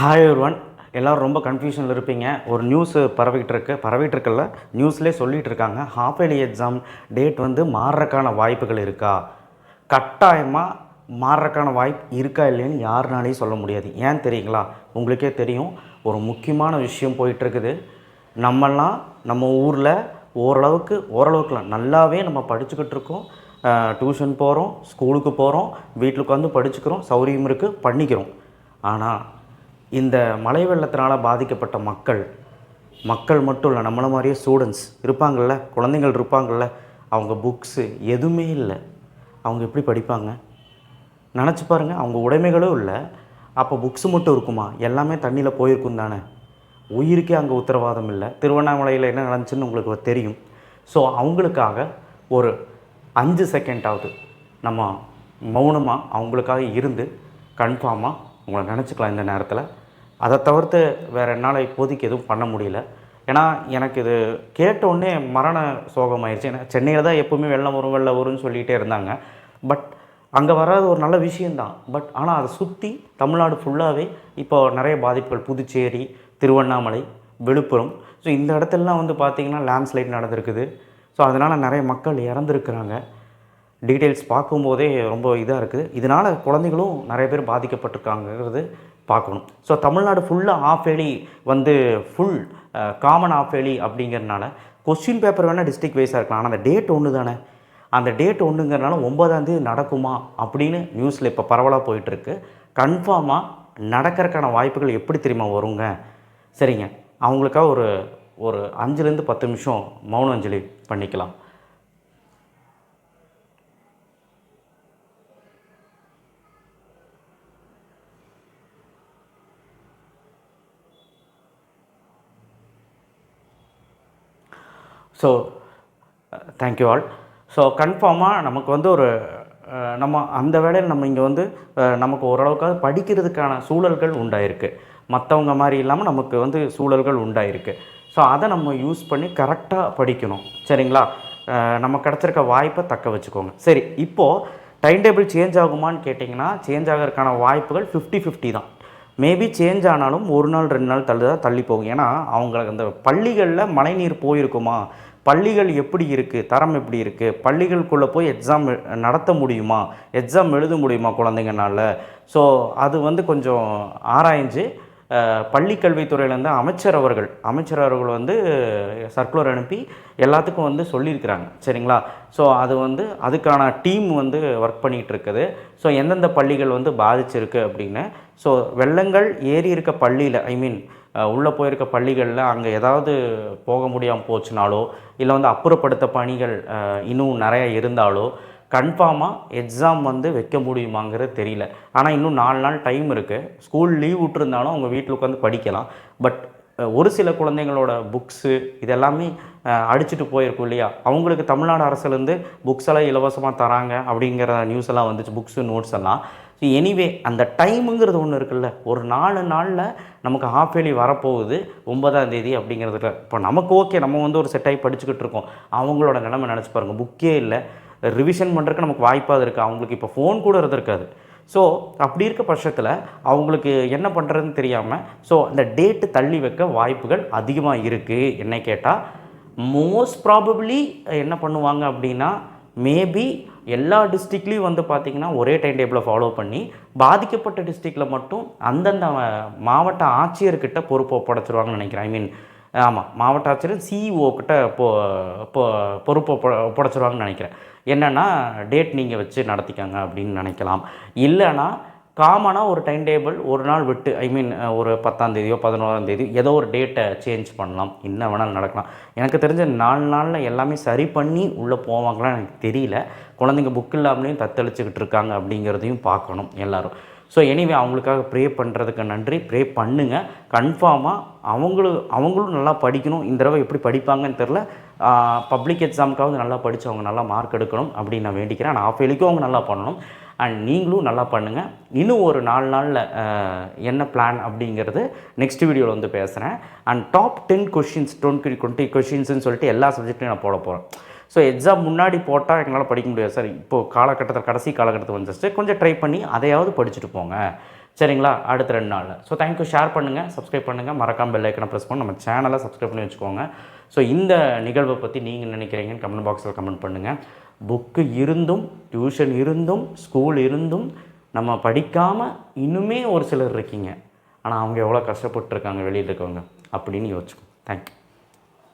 Hi ஒருவன் எல்லோரும் ரொம்ப கன்ஃபியூஷனில் இருப்பீங்க. ஒரு நியூஸ் பரவிட்டு இருக்கு. பரவிட்டு இருக்குல்ல நியூஸ்லேயே சொல்லிகிட்டு இருக்காங்க. ஹாஃப் இயர்லி எக்ஸாம் டேட் வந்து மாறுறக்கான வாய்ப்புகள் இருக்கா? கட்டாயமாக மாறுறக்கான வாய்ப்பு இருக்கா இல்லைன்னு யாருனாலையும் சொல்ல முடியாது. ஏன் தெரியுங்களா? உங்களுக்கே தெரியும். ஒரு முக்கியமான விஷயம் போயிட்டுருக்குது. நம்மெல்லாம் நம்ம ஊரில் ஓரளவுக்கு ஓரளவுக்குலாம் நல்லாவே நம்ம படிச்சுக்கிட்டு இருக்கோம். டியூஷன் போகிறோம் ஸ்கூலுக்கு போகிறோம் வீட்டில் உட்காந்து படிச்சுக்கிறோம் சௌரியம் இருக்குது பண்ணிக்கிறோம். ஆனால் இந்த மழை வெள்ளத்தினால் பாதிக்கப்பட்ட மக்கள் மக்கள் மட்டும் இல்லை நம்மள மாதிரியே ஸ்டூடெண்ட்ஸ் இருப்பாங்கள்ல குழந்தைங்கள் இருப்பாங்கள்ல அவங்க புக்ஸு எதுவுமே இல்லை. அவங்க எப்படி படிப்பாங்க? நினச்சி பாருங்கள் அவங்க உடைமைகளும் இல்லை. அப்போ புக்ஸு மட்டும் இருக்குமா? எல்லாமே தண்ணியில் போயிருக்கும் தானே. உயிருக்கே அங்கே உத்தரவாதம் இல்லை. திருவண்ணாமலையில் என்ன நடந்துச்சுன்னு உங்களுக்கு தெரியும். ஸோ அவங்களுக்காக ஒரு அஞ்சு செகண்டாவது நம்ம மௌனமாக அவங்களுக்காக இருந்து கன்ஃபார்மாக உங்களை நினச்சிக்கலாம் இந்த நேரத்தில். அதை தவிர்த்து வேறு என்னால் இப்போதைக்கு எதுவும் பண்ண முடியல. ஏன்னா எனக்கு இது கேட்ட மரண சோகமாயிருச்சு. ஏன்னா சென்னையில் தான் எப்போவுமே வெள்ளம் வரும் வெள்ளம் வரும்னு சொல்லிகிட்டே இருந்தாங்க. பட் அங்கே வராது ஒரு நல்ல விஷயந்தான் பட் ஆனால் அதை சுற்றி தமிழ்நாடு ஃபுல்லாகவே இப்போ நிறைய பாதிப்புகள். புதுச்சேரி திருவண்ணாமலை விழுப்புரம். ஸோ இந்த இடத்துலலாம் வந்து பார்த்திங்கன்னா லேண்ட்ஸ்லைட் நடந்திருக்குது. ஸோ அதனால் நிறைய மக்கள் இறந்துருக்குறாங்க. டீட்டெயில்ஸ் பார்க்கும்போதே ரொம்ப இதாக இருக்குது இதனால் குழந்தைகளும் நிறைய பேர் பாதிக்கப்பட்டிருக்காங்கிறது பார்க்கணும். ஸோ தமிழ்நாடு ஃபுல்லாக ஆஃப் ஏலி வந்து ஃபுல் காமன் ஆஃப் ஏலி அப்படிங்கிறனால கொஸ்டின் பேப்பர் வேணால் டிஸ்ட்ரிக் வைஸாக இருக்கலாம். ஆனால் அந்த டேட் ஒன்று தானே. அந்த டேட் ஒன்றுங்கிறனால ஒன்பதாந்தேதி நடக்குமா அப்படின்னு நியூஸில் இப்போ பரவலாக போயிட்டுருக்கு. கன்ஃபார்மாக நடக்கிறதுக்கான வாய்ப்புகள் எப்படி தெரியுமா வருங்க? சரிங்க. அவங்களுக்காக ஒரு ஒரு அஞ்சுலேருந்து பத்து நிமிஷம் மௌன அஞ்சலி பண்ணிக்கலாம். ஸோ தேங்க்யூ ஆல் ஸோ கன்ஃபார்மாக நமக்கு வந்து ஒரு நம்ம அந்த வேலையில் நம்ம இங்கே வந்து நமக்கு ஓரளவுக்காக படிக்கிறதுக்கான சூழல்கள் உண்டாயிருக்கு. மற்றவங்க மாதிரி இல்லாமல் நமக்கு வந்து சூழல்கள் உண்டாயிருக்கு. ஸோ அதை நம்ம யூஸ் பண்ணி கரெக்டாக படிக்கணும். சரிங்களா? நம்ம கிடச்சிருக்க வாய்ப்பை தக்க வச்சுக்கோங்க. சரி இப்போது டைம் டேபிள் சேஞ்ச் ஆகுமான்னு கேட்டிங்கன்னா சேஞ்ச் ஆகிறதுக்கான வாய்ப்புகள் ஃபிஃப்டி ஃபிஃப்டி தான். மேபி சேஞ்ச் ஆனாலும் ஒரு நாள் ரெண்டு நாள் தள்ளி தான் தள்ளி போகும். ஏன்னா அவங்களுக்கு அந்த பள்ளிகளில் மழைநீர் போயிருக்குமா? பள்ளிகள் எப்படி இருக்குது தரம் எப்படி இருக்குது பள்ளிகளுக்குள்ளே போய் எக்ஸாம் நடத்த முடியுமா? எக்ஸாம் எழுத முடியுமா குழந்தைங்கனால? ஸோ அது வந்து கொஞ்சம் ஆராய்ஞ்சு பள்ளிக்கல்வித்துறையிலேருந்து அமைச்சர் அவர்கள் அமைச்சர் அவர்கள் வந்து சர்க்குலர் அனுப்பி எல்லாத்துக்கும் வந்து சொல்லியிருக்கிறாங்க. சரிங்களா? ஸோ அது வந்து அதுக்கான டீம் வந்து ஒர்க் பண்ணிகிட்டு இருக்குது. ஸோ எந்தெந்த பள்ளிகள் வந்து பாதிச்சிருக்கு அப்படின்னு ஸோ வெள்ளங்கள் ஏறி இருக்க பள்ளியில் ஐ மீன் உள்ளே போயிருக்க பள்ளிகளில் அங்கே ஏதாவது போக முடியாமல் போச்சுனாலோ இல்லை வந்து அப்புறப்படுத்த பணிகள் இன்னும் நிறையா இருந்தாலோ கன்ஃபார்மாக எக்ஸாம் வந்து வைக்க முடியுமாங்கிறது தெரியல. ஆனால் இன்னும் நாலு நாள் டைம் இருக்குது ஸ்கூல் லீவ் விட்டுருந்தாலும் அவங்க வீட்டில் உட்காந்து படிக்கலாம். பட் ஒரு சில குழந்தைங்களோட புக்ஸு இதெல்லாமே அடிச்சுட்டு போயிருக்கும் இல்லையா? அவங்களுக்கு தமிழ்நாடு அரசுலேருந்து புக்ஸ் எல்லாம் இலவசமாக தராங்க அப்படிங்கிற நியூஸ் எல்லாம் வந்துச்சு. புக்ஸு நோட்ஸ் எல்லாம். ஸோ எனிவே அந்த டைமுங்கிறது ஒன்று இருக்குல்ல. ஒரு நாலு நாளில் நமக்கு ஹாஃப் இயர்லி வரப்போகுது ஒன்பதாம் தேதி அப்படிங்கிறதுல. இப்போ நமக்கு ஓகே நம்ம வந்து ஒரு செட்டாகி படிச்சுக்கிட்டு இருக்கோம். அவங்களோட நிலைமை நினச்சி பாருங்கள் புக்கே இல்லை. ரிவிஷன் பண்ணுறதுக்கு நமக்கு வாய்ப்பாக இருக்குது அவங்களுக்கு இப்போ ஃபோன் கூட இருந்திருக்காது. ஸோ அப்படி இருக்க பட்சத்தில் அவங்களுக்கு என்ன பண்ணுறதுன்னு தெரியாமல் ஸோ அந்த டேட்டு தள்ளி வைக்க வாய்ப்புகள் அதிகமாக இருக்குது என்னை கேட்டால் மோஸ்ட் ப்ராபப்ளி என்ன பண்ணுவாங்க அப்படின்னா மேபி எல்லா டிஸ்ட்ரிக்ட்லேயும் வந்து பார்த்திங்கன்னா ஒரே டைம் டேபிளை ஃபாலோ பண்ணி பாதிக்கப்பட்ட டிஸ்ட்ரிக்டில் மட்டும் அந்தந்த மாவட்ட ஆட்சியர்கிட்ட பொறுப்பு ஒப்படைச்சிருவாங்கன்னு நினைக்கிறேன். ஐ மீன் ஆமாம் மாவட்ட ஆட்சியர் சிஇஓ கிட்ட பொ பொறுப்பு ஒப்படைச்சிருவாங்கன்னு நினைக்கிறேன். என்னென்னா டேட் நீங்கள் வச்சு நடத்திக்கங்க அப்படின்னு நினைக்கலாம். இல்லைன்னா காமனாக ஒரு டைம் டேபிள் ஒரு நாள் விட்டு ஐ மீன் ஒரு பத்தாம் தேதியோ பதினோராம் தேதி ஏதோ ஒரு டேட்டை சேஞ்ச் பண்ணலாம். என்ன வேணாலும் நடக்கலாம். எனக்கு தெரிஞ்ச நாலு நாளில் எல்லாமே சரி பண்ணி உள்ளே போவாங்களாம் எனக்கு தெரியல. குழந்தைங்க புக் இல்லாமலேயும் தத்தளிச்சுக்கிட்டு இருக்காங்க அப்படிங்கிறதையும் பார்க்கணும் எல்லோரும். ஸோ எனிவே அவங்களுக்காக ப்ரே பண்ணுறதுக்கு நன்றி. ப்ரே பண்ணுங்க. கன்ஃபார்மாக அவங்களும் அவங்களும் நல்லா படிக்கணும். இந்த தடவை எப்படி படிப்பாங்கன்னு தெரில பப்ளிக் எக்ஸாமுக்காவது நல்லா படித்து அவங்க நல்லா மார்க் எடுக்கணும் அப்படின்னு நான் வேண்டிக்கிறேன். ஆனால் ஆஃப் அவங்க நல்லா பண்ணணும். அண்ட் நீங்களும் நல்லா பண்ணுங்கள் இன்னும் ஒரு நாலு நாளில் என்ன பிளான் அப்படிங்கிறது நெக்ஸ்ட் வீடியோவில் வந்து பேசுகிறேன் and top ten questions twenty twenty கொஷின்ஸ்னு சொல்லிட்டு எல்லா சப்ஜெக்ட்லையும் நான் போட போகிறேன் ஸோ எக்ஸாம் முன்னாடி போட்டால் எங்களால் படிக்க முடியாது சார். இப்போது காலகட்டத்தில் கடைசி காலகட்டத்தில் வந்துச்சு கொஞ்சம் ட்ரை பண்ணி அதையாவது படிச்சுட்டு போங்க. சரிங்களா? அடுத்த ரெண்டு நாளில். ஸோ தேங்க்யூ ஷேர் பண்ணுங்கள் சப்ஸ்கிரைப் பண்ணுங்கள் மறக்காம பெல் ஐக்கனை ப்ரெஸ் பண்ணி. நம்ம சேனலை சப்ஸ்கிரைப் பண்ணி வச்சுக்கோங்க. ஸோ இந்த நிகழ்வை பற்றி நீங்கள் நினைக்கிறீங்கன்னு கமெண்ட் பாக்ஸில் கமெண்ட் பண்ணுங்கள் புக்கு இருந்தும் டியூஷன் இருந்தும் ஸ்கூல் இருந்தும் நம்ம படிக்காமல் இன்னுமே ஒரு சிலர் இருக்கீங்க. ஆனால் அவங்க எவ்வளோ கஷ்டப்பட்டுருக்காங்க வெளியில் இருக்கவங்க அப்படின்னு யோசிச்சுக்கோங்க தேங்க்யூ